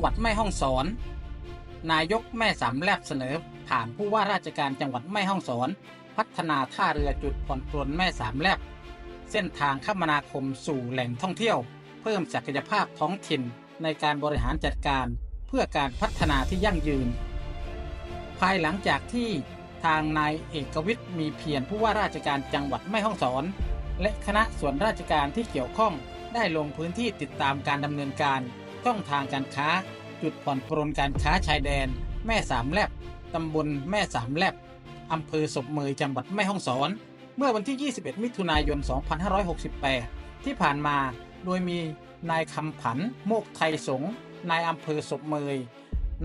งหวัดแม่ฮ่องสอน นายกแม่สามแลบเสนอ ผ่านผู้ว่าราชการจังหวัดแม่ฮ่องสอน พัฒนาท่าเรือจุดผ่อนปลนแม่สามแลบ เส้นทางคมนาคมสู่แหล่งท่องเที่ยว เพิ่มศักยภาพท้องถิ่นในการบริหารจัดการเพื่อการพัฒนาที่ยั่งยืน ภายหลังจากที่ทางนายเอกวิทย์มีเพียรผู้ว่าราชการจังหวัดแม่ฮ่องสอน และคณะส่วนราชการที่เกี่ยวข้องได้ลงพื้นที่ติดตามการดำเนินการ ช่องทางการค้า จุดผ่อนปรนการค้าชายแดน แม่สามแลบตำบลแม่สามแลบอำเภอศพเมยจังหวัดแม่ฮ่องสอน เมื่อวันที่ 21 มิถุนายน 2568 ที่ผ่านมาโดยมีนายคำผัน โมกไทยสง นายอำเภอศพเมย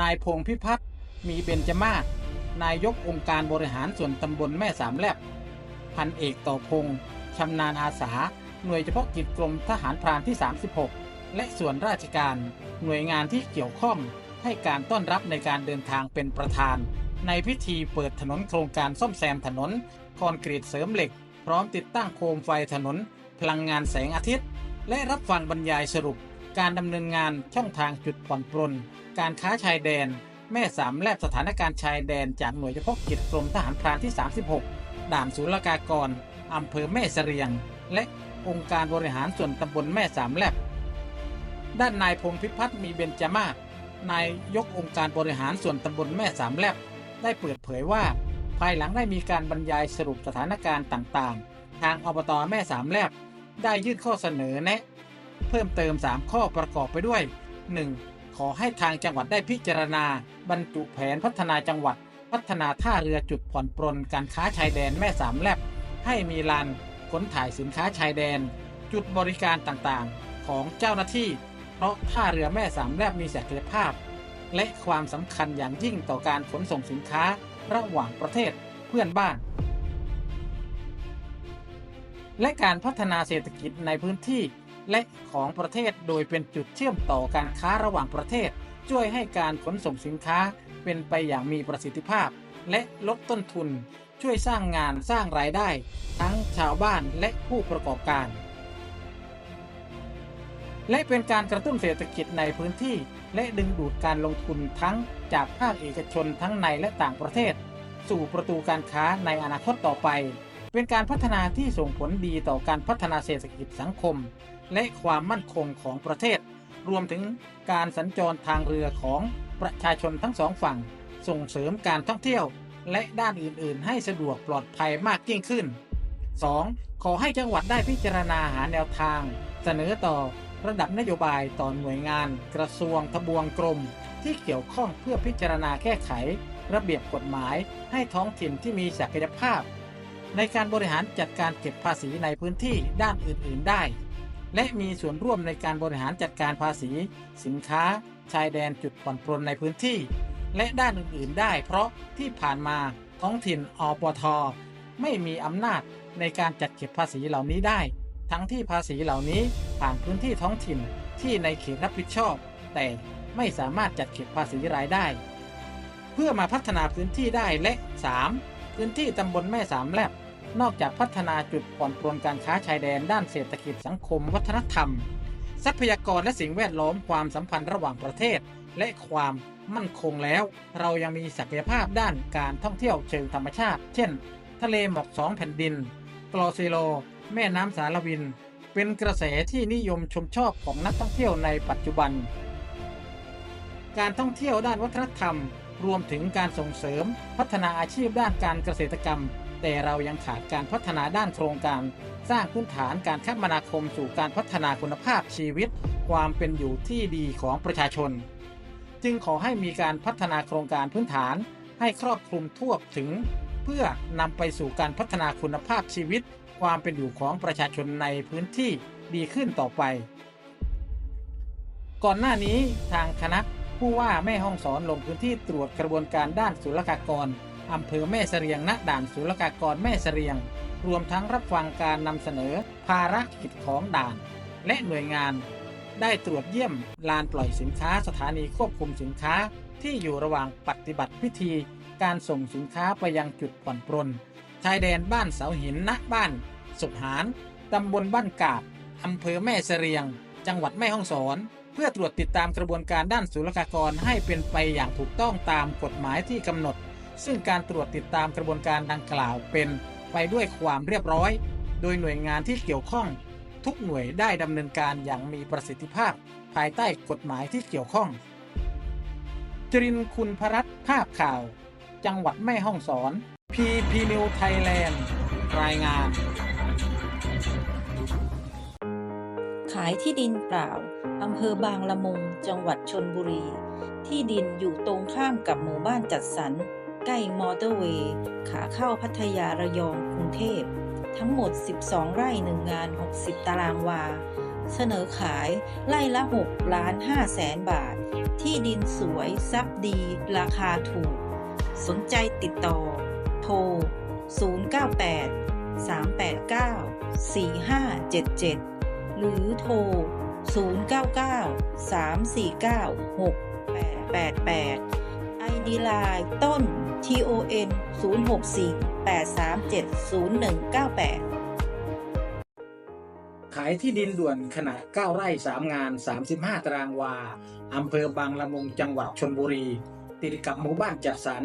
นายพงพิพัฒน์มีเบญจมาศนายกองค์การบริหารส่วนตำบลแม่สามแลบ พันเอกต่อพงชำนาญอาสา หน่วยเฉพาะกิจกรมทหารพรานที่ 36 และส่วนราชการหน่วยงานที่เกี่ยวข้องให้การต้อนรับในการเดินทางเป็นประธาน ในพิธีเปิดถนนโครงการซ่อมแซมถนน คอนกรีตเสริมเหล็ก พร้อมติดตั้งโคมไฟถนน พลังงานแสงอาทิตย์ และรับฟังบรรยายสรุป การดำเนินงานช่องทางจุดผ่อนปรนการค้าชายแดน แม่สามแลบสถานการณ์ชายแดนจากหน่วยเฉพาะกิจกรมทหารพรานที่ 36 ด่านศุลกากรอำเภอแม่เสรียง และองค์การบริหารส่วนตำบลแม่สามแลบ ด้านนายพงพิพัฒน์มีเบญจมาศนายยกองค์การบริหารส่วนตำบลแม่สามแลบ ได้เปิดเผยว่า ภายหลังได้มีการบรรยายสรุปสถานการณ์ต่างๆ ทางอบตแม่สามแลบ ได้ยื่นข้อเสนอแนะ เพิ่มเติม 3 ข้อประกอบไปด้วย 1. ขอให้ทางจังหวัดได้พิจารณา บรรจุแผนพัฒนาจังหวัด พัฒนาท่าเรือจุดผ่อนปรนการค้าชายแดนแม่สามแลบ ให้มีลานขนถ่ายสินค้าชายแดน จุดบริการต่างๆ ของเจ้าหน้าที่ เพราะท่าเรือแม่สามแลบมีศักยภาพ และความสำคัญอย่างยิ่งต่อการขนส่งสินค้าระหว่างประเทศเพื่อนบ้าน และการพัฒนาเศรษฐกิจในพื้นที่และของประเทศโดยเป็นจุดเชื่อมต่อการค้าระหว่างประเทศ ช่วยให้การขนส่งสินค้าเป็นไปอย่างมีประสิทธิภาพ และลดต้นทุน ช่วยสร้างงานสร้างรายได้ ทั้งชาวบ้านและผู้ประกอบการ และเป็นการกระตุ้นเศรษฐกิจในพื้นที่ และดึงดูดการลงทุนทั้งจากภาคเอกชนทั้งในและต่างประเทศ สู่ประตูการค้าในอนาคตต่อไป เป็นการพัฒนาที่ส่งผลดีต่อการพัฒนาเศรษฐกิจสังคม และความมั่นคงของประเทศ รวมถึงการสัญจรทางเรือของประชาชนทั้งสองฝั่ง ส่งเสริมการท่องเที่ยว และด้านอื่น ๆ ให้สะดวกปลอดภัยมากยิ่งขึ้น 2. ขอให้จังหวัดได้พิจารณาหาแนวทาง เสนอต่อ ระดับนโยบายต่อหน่วยงาน กระทรวงทบวงกรม ที่เกี่ยวข้องเพื่อพิจารณาแก้ไข ระเบียบกฎหมายให้ท้องถิ่นที่มีศักยภาพ ในการบริหารจัดการเก็บภาษีในพื้นที่ด้านอื่น ๆ ได้ และมีส่วนร่วมในการบริหารจัดการภาษี สินค้า ชายแดนจุดผ่อนปรนในพื้นที่ และด้านอื่น ๆ ได้ เพราะที่ผ่านมาท้องถิ่นอปทไม่มีอำนาจในการจัดเก็บภาษีเหล่านี้ได้ ทั้งที่ภาษีเหล่านี้ผ่านพื้นที่ท้องถิ่นที่ในเขตรับผิดชอบ แต่ไม่สามารถจัดเก็บภาษีรายได้ เพื่อมาพัฒนาพื้นที่ได้และ 3. พื้นที่ตำบลแม่สามแลบนอกจากพัฒนาจุดผ่อนปรนการค้าชายแดนด้านเศรษฐกิจสังคมวัฒนธรรม ทรัพยากรและสิ่งแวดล้อมความสัมพันธ์ระหว่างประเทศ และความมั่นคงแล้ว เรายังมีศักยภาพด้านการท่องเที่ยวเชิงธรรมชาติ เช่น ทะเลหมอกสองแผ่นดินกลอซิโล แม่น้ำสารวิน เป็นกระแสที่นิยมชมชอบของนักท่องเที่ยวในปัจจุบัน การท่องเที่ยวด้านวัฒนธรรม รวมถึงการส่งเสริมพัฒนาอาชีพด้านการเกษตรกรรม แต่เรายังขาดการพัฒนาด้านโครงการ สร้างพื้นฐานการคมนาคมสู่การพัฒนาคุณภาพชีวิต ความเป็นอยู่ที่ดีของประชาชน จึงขอให้มีการพัฒนาโครงการพื้นฐานให้ครอบคลุมทั่วถึง เพื่อนำไปสู่การพัฒนาคุณภาพชีวิต ความเป็นอยู่ของประชาชนในพื้นที่ดีขึ้นต่อไป ก่อนหน้านี้ทางคณะผู้ว่าแม่ห้องสอนลงพื้นที่ตรวจกระบวนการด้านศุลกากรอำเภอแม่เสรียงณด่านศุลกากรแม่เสรียง รวมทั้งรับฟังการนำเสนอภารกิจของด่าน และหน่วยงาน ได้ตรวจเยี่ยมลานปล่อยสินค้าสถานีควบคุมสินค้าที่อยู่ระหว่างปฏิบัติพิธี การส่งสินค้าไปยังจุดผ่อนปรน ชายแดนบ้านเสาหินณบ้าน สุดหารตำบลบ้านกาดอำเภอแม่เสรียง จังหวัดแม่ฮ่องสอน เพื่อตรวจติดตามกระบวนการด้านศุลกากรให้เป็นไปอย่างถูกต้องตามกฎหมายที่กำหนด ซึ่งการตรวจติดตามกระบวนการดังกล่าวเป็นไปด้วยความเรียบร้อย โดยหน่วยงานที่เกี่ยวข้อง ทุกหน่วยได้ดำเนินการอย่างมีประสิทธิภาพ ภายใต้กฎหมายที่เกี่ยวข้อง จรินคุณพรัตภาพข่าว จังหวัดแม่ฮ่องสอน PP New Thailand รายงาน ขายที่ดินเปล่า อำเภอบางละมุง จังหวัดชนบุรี ที่ดินอยู่ตรงข้ามกับหมู่บ้านจัดสรร ใกล้มอเตอร์เวย์ ขาเข้าพัทยาระยองกรุงเทพ ทั้งหมด 12 ไร่หนึ่งงาน 60 ตารางวา เสนอขายไร่ละ 6 ล้าน5แสนบาท ที่ดินสวยซับดี ราคาถูก สนใจติดต่อ โทร 098 389 4577 หรือโทร 099 349 6888 ID Line ต้น TON 064 837 0198 ขายที่ดินด่วนขนาด 9 ไร่ 3 งาน 35 ตารางวา อำเภอบางละมุงจังหวัดชนบุรี ติดกับหมู่บ้านจัดสรร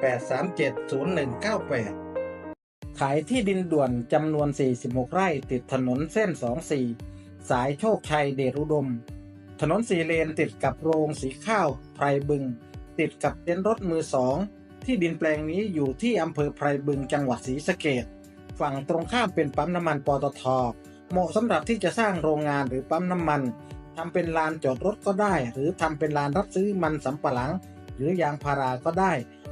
837 0198 ขายที่ดินด่วนจำนวน 46 ไร่ติดถนนเส้น 24 สายโชคชัยเดชอุดม ถนนสีเลนติดกับโรงสีข้าวไพรบึง ติดกับเต็นท์รถมือสอง ที่ดินแปลงนี้อยู่ที่อำเภอไพรบึงจังหวัดศรีสะเกดฝั่งตรงข้ามเป็นปั๊มน้ำมันปตท เหมาะสำหรับที่จะสร้างโรงงานหรือปั๊มน้ำมันทำเป็นลานจอดรถก็ได้ หรือทำเป็นลานรับซื้อมันสำปะหลัง หรือยางพาราก็ได้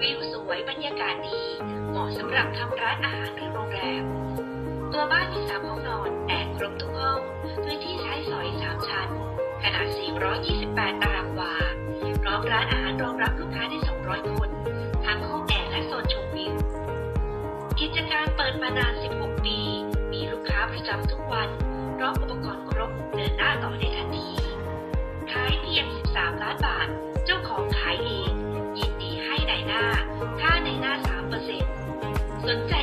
วิวสวยบรรยากาศดี เหมาะสำหรับทำร้านอาหารหรือโรงแรม ตัวบ้านมีสามห้องนอนแอร์ครบทุกห้อง พื้นที่ใช้สอยสามชั้น ขนาด 428 ตารางวา พร้อมร้านอาหารรองรับลูกค้าได้ 200 คน ทั้งห้องแอร์และโซนชมวิว กิจการเปิดมานาน 16 ปี มีลูกค้าประจำทุกวันพร้อมอุปกรณ์ครบเดินหน้าต่อได้ทันที ขายเพียง 13 ล้านบาท 3%สนใจ